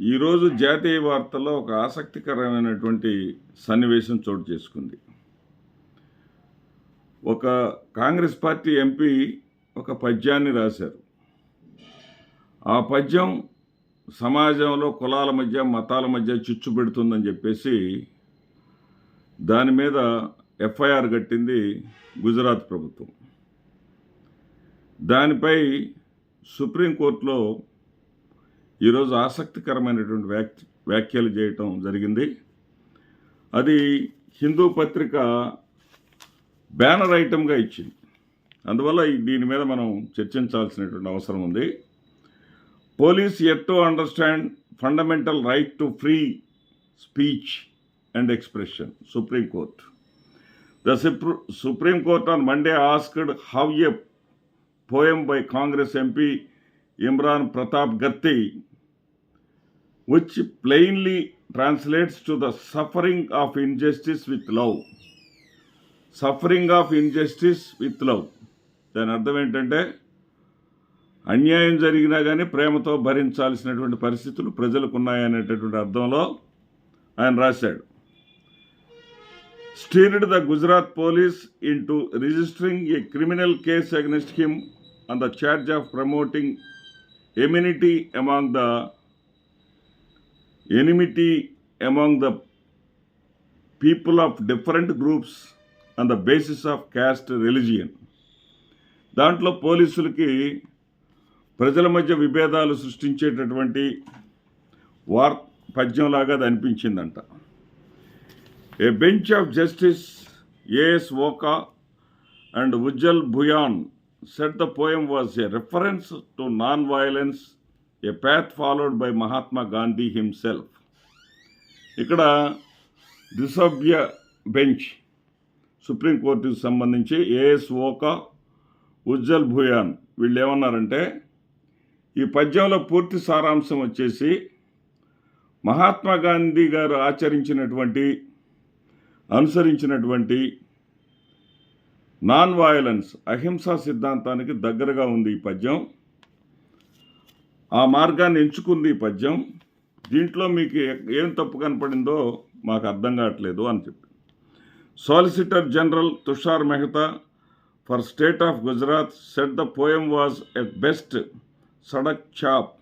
ఈరోజు జాతీయ వార్తల్లో ఒక ఆసక్తికరమైనటువంటి సన్నివేశం చోటు చేసుకుంది. ఒక కాంగ్రెస్ పార్టీ ఎంపీ ఒక పద్యాన్ని రాశారు. ఆ పద్యం సమాజంలో కులాల మధ్య మతాల మధ్య చిచ్చు పెడుతుందని చెప్పేసి దాని మీద ఎఫ్ఐఆర్ కట్టింది గుజరాత్ ప్రభుత్వం. దానిపై సుప్రీంకోర్టులో ఈరోజు ఆసక్తికరమైనటువంటి వ్యాక్ వ్యాఖ్యలు చేయటం జరిగింది. అది హిందూ పత్రిక బ్యానర్ ఐటమ్గా ఇచ్చింది. అందువల్ల దీని మీద మనం చర్చించాల్సినటువంటి అవసరం ఉంది. Police ought to understand fundamental right to free speech and expression supreme court. The supreme court on Monday asked how a poem by Congress MP Imran Pratapgarhi which plainly translates to the suffering of injustice with love suffering of injustice with love దాని అర్థం ఏంటంటే అన్యాయం జరిగినా కానీ ప్రేమతో భరించాల్సినటువంటి పరిస్థితులు ప్రజలకు ఉన్నాయనేటటువంటి అర్థంలో ఆయన రాశాడు. Steered the Gujarat police into registering a criminal case against him and the charge of promoting enmity among the enmity among the people of different groups on the basis of caste religion దాంట్లో పోలీసులకి ప్రజల మధ్య విభేదాలు సృష్టించేటటువంటి war పద్యంలాగా అది అనిపించిందంట A bench of Justice A.S. Woka and Ujjal Bhuyan said the poem was a reference to non-violence, a path followed by Mahatma Gandhi himself ఇక్కడ ద్విసభ్య బెంచ్ సుప్రీంకోర్టుకు సంబంధించి ఏఎస్ ఓకా ఉజ్జల్ భూయాన్ వీళ్ళు ఏమన్నారంటే ఈ పద్యంలో పూర్తి సారాంశం వచ్చేసి మహాత్మా గాంధీ గారు ఆచరించినటువంటి అనుసరించినటువంటి నాన్ వయలెన్స్ అహింసా సిద్ధాంతానికి దగ్గరగా ఉంది ఈ పద్యం. ఆ మార్గాన్ని ఎంచుకుంది ఈ పద్యం. దీంట్లో మీకు ఏం తప్పు కనపడిందో మాకు అర్థం కావట్లేదు అని చెప్పి. Solicitor general Tushar Mehta for state of Gujarat said the poem was at best Sadak చాప్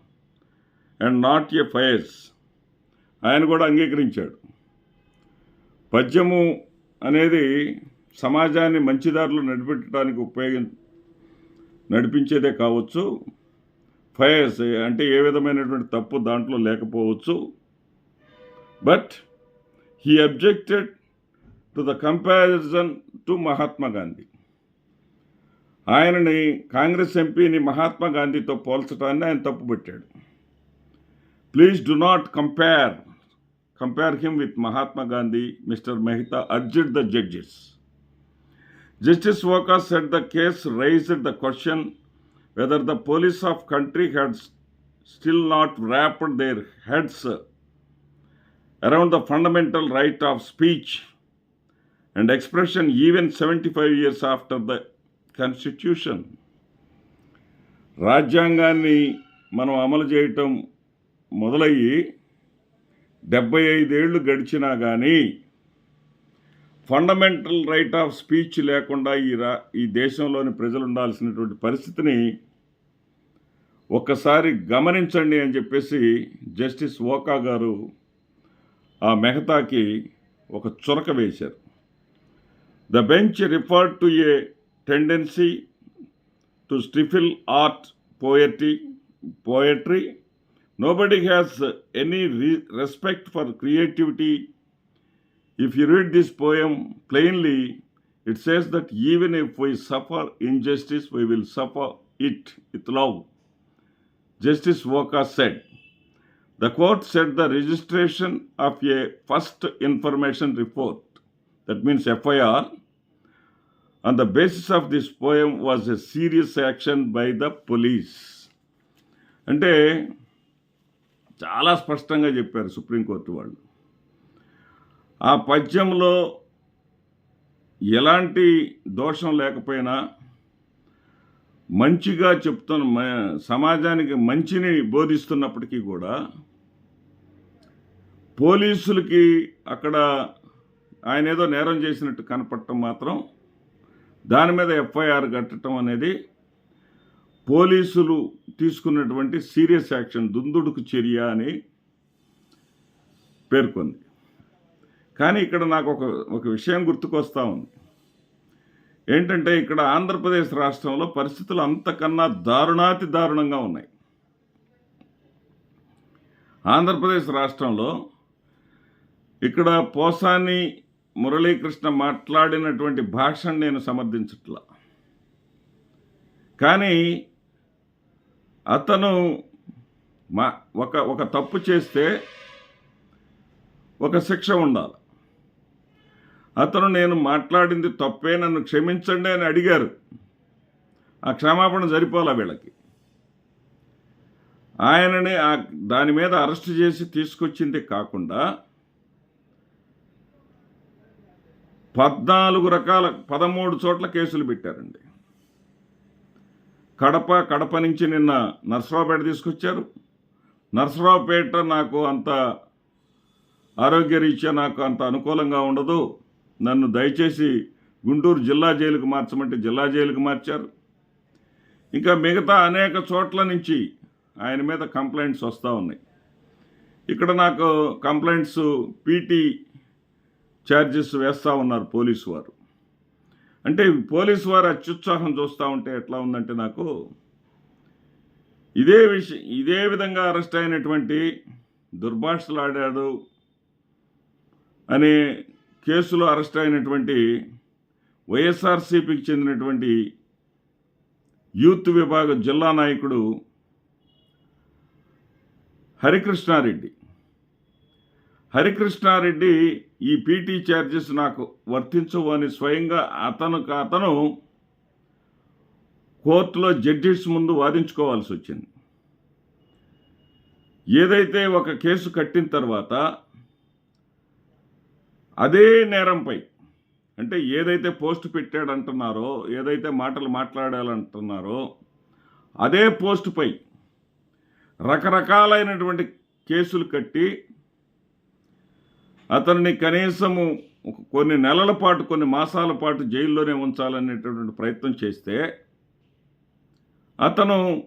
అండ్ నాట్ ఎ ఫయర్స్ ఆయన కూడా అంగీకరించాడు. పద్యము అనేది సమాజాన్ని మంచిదారులు నడిపెట్టడానికి ఉపయోగి నడిపించేదే కావచ్చు. ఫయర్స్ అంటే ఏ విధమైనటువంటి తప్పు దాంట్లో లేకపోవచ్చు. But he objected to the comparison to Mahatma Gandhi ఆయనని కాంగ్రెస్ ఎంపీని మహాత్మా గాంధీతో పోల్చడాన్ని ఆయన తప్పుపెట్టాడు please do not compare compare him with Mahatma Gandhi mister Mehta urged the judges justice Walker said the case raised the question whether the police of country had still not wrapped their heads around the fundamental right of speech and expression even 75 years after the constitution. రాజ్యాంగాన్ని మనం అమలు చేయటం మొదలయ్యి డెబ్బై ఐదేళ్ళు గడిచినా కానీ fundamental right of speech లేకుండా ఈ రా ఈ దేశంలోని ప్రజలు ఉండాల్సినటువంటి పరిస్థితిని ఒక్కసారి గమనించండి అని చెప్పేసి జస్టిస్ ఓకా గారు ఆ మెహతాకి ఒక చురక వేశారు. The bench referred to a tendency to stifle art poetry poetry. Nobody has any re- respect for creativity If you read this poem plainly, it says that even if we suffer injustice, we will suffer it with love. Justice Walker said. The court said the registration of a first information report, that means FIR, on the basis of this poem was a serious action by the police. అంటే చాలా స్పష్టంగా చెప్పారు supreme court వాళ్ళు ఆ పద్యంలో ఎలాంటి దోషం లేకపోయినా మంచిగా చెప్తున్న మ- సమాజానికి మంచిని బోధిస్తున్నప్పటికీ కూడా పోలీసులకి అక్కడ ఆయన ఏదో నేరం చేసినట్టు కనపడటం మాత్రం దాని మీద ఎఫ్ఐఆర్ కట్టడం అనేది పోలీసులు తీసుకున్నటువంటి సీరియస్ యాక్షన్ దుందుడుకు చర్య అని పేర్కొంది. కానీ ఇక్కడ నాకు ఒక ఒక విషయం గుర్తుకొస్తా ఉంది. ఏంటంటే ఇక్కడ ఆంధ్రప్రదేశ్ రాష్ట్రంలో పరిస్థితులు అంతకన్నా దారుణాతి దారుణంగా ఉన్నాయి. ఆంధ్రప్రదేశ్ రాష్ట్రంలో ఇక్కడ పోసాని మురళీకృష్ణ మాట్లాడినటువంటి భాషను నేను సమర్థించట్లా. కానీ అతను మా ఒక ఒక తప్పు చేస్తే ఒక శిక్ష ఉండాలి. అతను నేను మాట్లాడింది తప్పే నన్ను క్షమించండి అని అడిగారు. ఆ క్షమాపణ సరిపోలే వీళ్ళకి. ఆయనని ఆ దాని మీద అరెస్ట్ చేసి తీసుకొచ్చింది కాకుండా పద్నాలుగు రకాల పదమూడు చోట్ల కేసులు పెట్టారండి. కడప కడప నుంచి నిన్న నర్సరావుపేట తీసుకొచ్చారు. నర్సరావుపేట నాకు అంత ఆరోగ్యరీత్యా నాకు అంత అనుకూలంగా ఉండదు. నన్ను దయచేసి గుంటూరు జిల్లా జైలుకు మార్చమంటే జిల్లా జైలుకు మార్చారు. ఇంకా మిగతా అనేక చోట్ల నుంచి ఆయన మీద కంప్లైంట్స్ వస్తూ ఉన్నాయి. ఇక్కడ నాకు కంప్లైంట్స్ పీటీ ఛార్జెస్ వేస్తూ ఉన్నారు పోలీసు వారు. అంటే పోలీసు వారు అత్యుత్సాహం చూస్తూ ఉంటే ఎట్లా ఉందంటే నాకు ఇదే విషయం ఇదే విధంగా అరెస్ట్ అయినటువంటి దుర్భాషలాడాడు అనే కేసులో అరెస్ట్ అయినటువంటి వైఎస్ఆర్సీపీకి చెందినటువంటి యూత్ విభాగ జిల్లా నాయకుడు హరికృష్ణారెడ్డి. హరికృష్ణారెడ్డి ఈ పీటీ ఛార్జెస్ నాకు వర్తించవు అని స్వయంగా అతనుకు అతను కోర్టులో జడ్జిస్ ముందు వాదించుకోవాల్సి వచ్చింది. ఏదైతే ఒక కేసు కట్టిన తర్వాత అదే నేరంపై. అంటే ఏదైతే పోస్ట్ పెట్టాడంటున్నారో ఏదైతే మాటలు మాట్లాడాలంటున్నారో అదే పోస్టుపై రకరకాలైనటువంటి కేసులు కట్టి అతన్ని కనీసము కొన్ని నెలల పాటు కొన్ని మాసాల పాటు జైల్లోనే ఉంచాలనేటటువంటి ప్రయత్నం చేస్తే అతను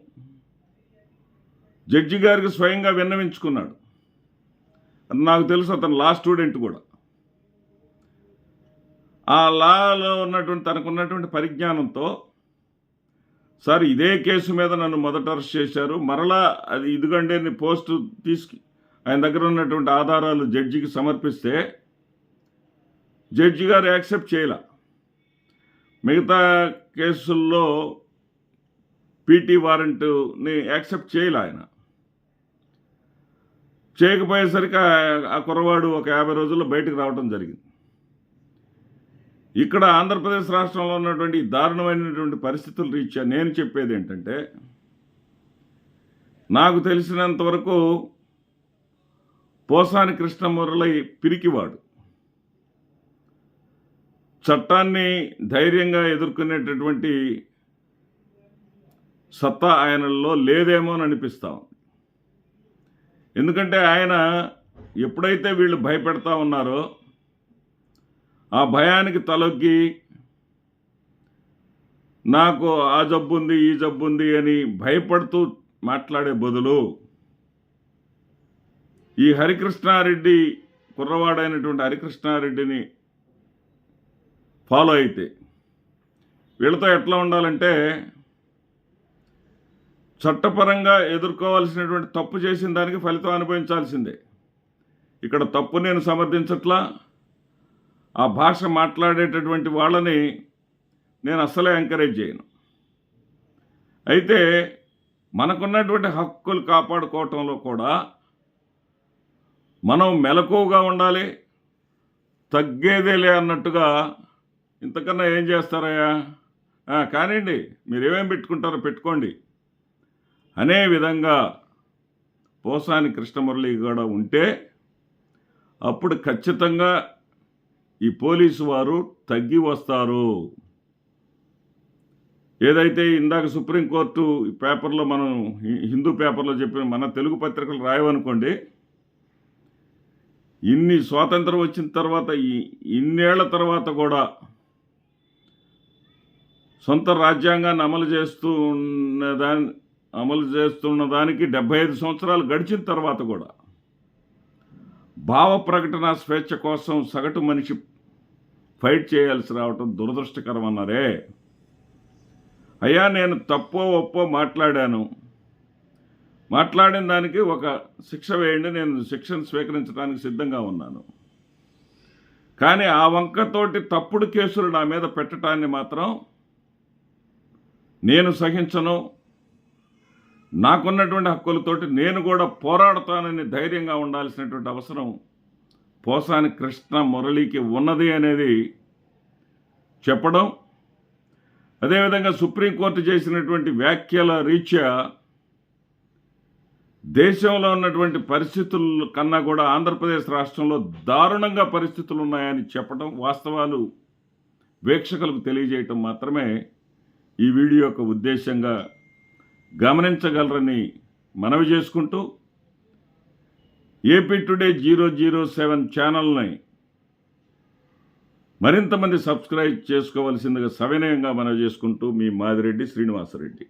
జడ్జి గారికి స్వయంగా విన్నవించుకున్నాడు. నాకు తెలుసు అతను లా స్టూడెంట్ కూడా. ఆ లాలో ఉన్నటువంటి తనకున్నటువంటి పరిజ్ఞానంతో సార్ ఇదే కేసు మీద నన్ను మొదట అరెస్ట్ చేశారు. మరలా అది ఇదిగండి పోస్టు తీసుకు ఆయన దగ్గర ఉన్నటువంటి ఆధారాలు జడ్జికి సమర్పిస్తే జడ్జి గారు యాక్సెప్ట్ చేయలే. మిగతా కేసుల్లో పీటీ వారెంట్ని యాక్సెప్ట్ చేయలే ఆయన. చేయకపోయేసరికి ఆ- ఆ కుర్రవాడు ఒక యాభై రోజుల్లో బయటకు రావడం జరిగింది. ఇక్కడ ఆంధ్రప్రదేశ్ రాష్ట్రంలో ఉన్నటువంటి దారుణమైనటువంటి పరిస్థితుల రీత్యా నేను చెప్పేది ఏంటంటే నాకు తెలిసినంత వరకు పోసాని కృష్ణమురళి పిరికివాడు. చట్టాన్ని ధైర్యంగా ఎదుర్కొనేటటువంటి సత్తా ఆయనలో లేదేమో అని అనిపిస్తా ఎందుకంటే ఆయన ఎప్పుడైతే వీళ్ళు భయపెడతా ఉన్నారో ఆ భయానికి తలొగ్గి నాకు ఆ జబ్బు ఉంది ఈ జబ్బు ఉంది అని భయపడుతూ మాట్లాడే బదులు ఈ హరికృష్ణారెడ్డి కుర్రవాడైనటువంటి హరికృష్ణారెడ్డిని ఫాలో అయితే వీళ్ళతో ఎట్లా ఉండాలంటే చట్టపరంగా ఎదుర్కోవాల్సినటువంటి తప్పు చేసిన దానికి ఫలితం అనుభవించాల్సిందే. ఇక్కడ తప్పు నేను సమర్థించట్లా? ఆ భాష మాట్లాడేటటువంటి వాళ్ళని నేను అసలే ఎంకరేజ్ చేయను. అయితే మనకున్నటువంటి హక్కులు కాపాడుకోవటంలో కూడా మనం మెలకువగా ఉండాలి తగ్గేదేలే అన్నట్టుగా ఇంతకన్నా ఏం చేస్తారయ్యా? కానివ్వండి మీరు పెట్టుకుంటారో పెట్టుకోండి. అనే విధంగా పోసాని కృష్ణమురళి కూడా ఉంటే అప్పుడు ఖచ్చితంగా ఈ పోలీసు వారు తగ్గి వస్తారు. ఏదైతే ఇందాక సుప్రీంకోర్టు ఈ పేపర్లో మనం హిందూ పేపర్లో చెప్పిన మన తెలుగు పత్రికలు రాయవనుకోండి ఇన్ని స్వాతంత్రం వచ్చిన తర్వాత ఇన్నేళ్ళ తర్వాత కూడా సొంత రాజ్యాంగాన్ని అమలు చేస్తూ ఉన్న దాని అమలు చేస్తున్న దానికి డెబ్బై ఐదు సంవత్సరాలు గడిచిన తర్వాత కూడా భావ ప్రకటన స్వేచ్ఛ కోసం సగటు మనిషి ఫైట్ చేయాల్సి రావటం దురదృష్టకరం అన్నారే అయ్యా నేను తప్పో ఒప్పో మాట్లాడాను. మాట్లాడిన దానికి ఒక శిక్ష వేయండి నేను శిక్షను స్వీకరించడానికి సిద్ధంగా ఉన్నాను. కానీ ఆ వంకతోటి తప్పుడు కేసులు నా మీద పెట్టడాన్ని మాత్రం నేను సహించను. నాకున్నటువంటి హక్కులతోటి నేను కూడా పోరాడతానని ధైర్యంగా ఉండాల్సినటువంటి అవసరం పోసాని కృష్ణ మురళికి ఉన్నది అనేది చెప్పడం అదేవిధంగా సుప్రీంకోర్టు చేసినటువంటి వ్యాఖ్యల రీత్యా దేశంలో ఉన్నటువంటి పరిస్థితుల కన్నా కూడా ఆంధ్రప్రదేశ్ రాష్ట్రంలో దారుణంగా పరిస్థితులు ఉన్నాయని చెప్పడం వాస్తవాలు వీక్షకులకు తెలియజేయటం మాత్రమే ఈ వీడియో యొక్క ఉద్దేశంగా గమనించగలరని మనవి చేసుకుంటూ AP today zero zero seven ఛానల్ని మరింత మంది సబ్స్క్రైబ్ చేసుకోవలసిందిగా సవినయంగా మనవి చేసుకుంటూ మీ మాదిరెడ్డి శ్రీనివాసరెడ్డి.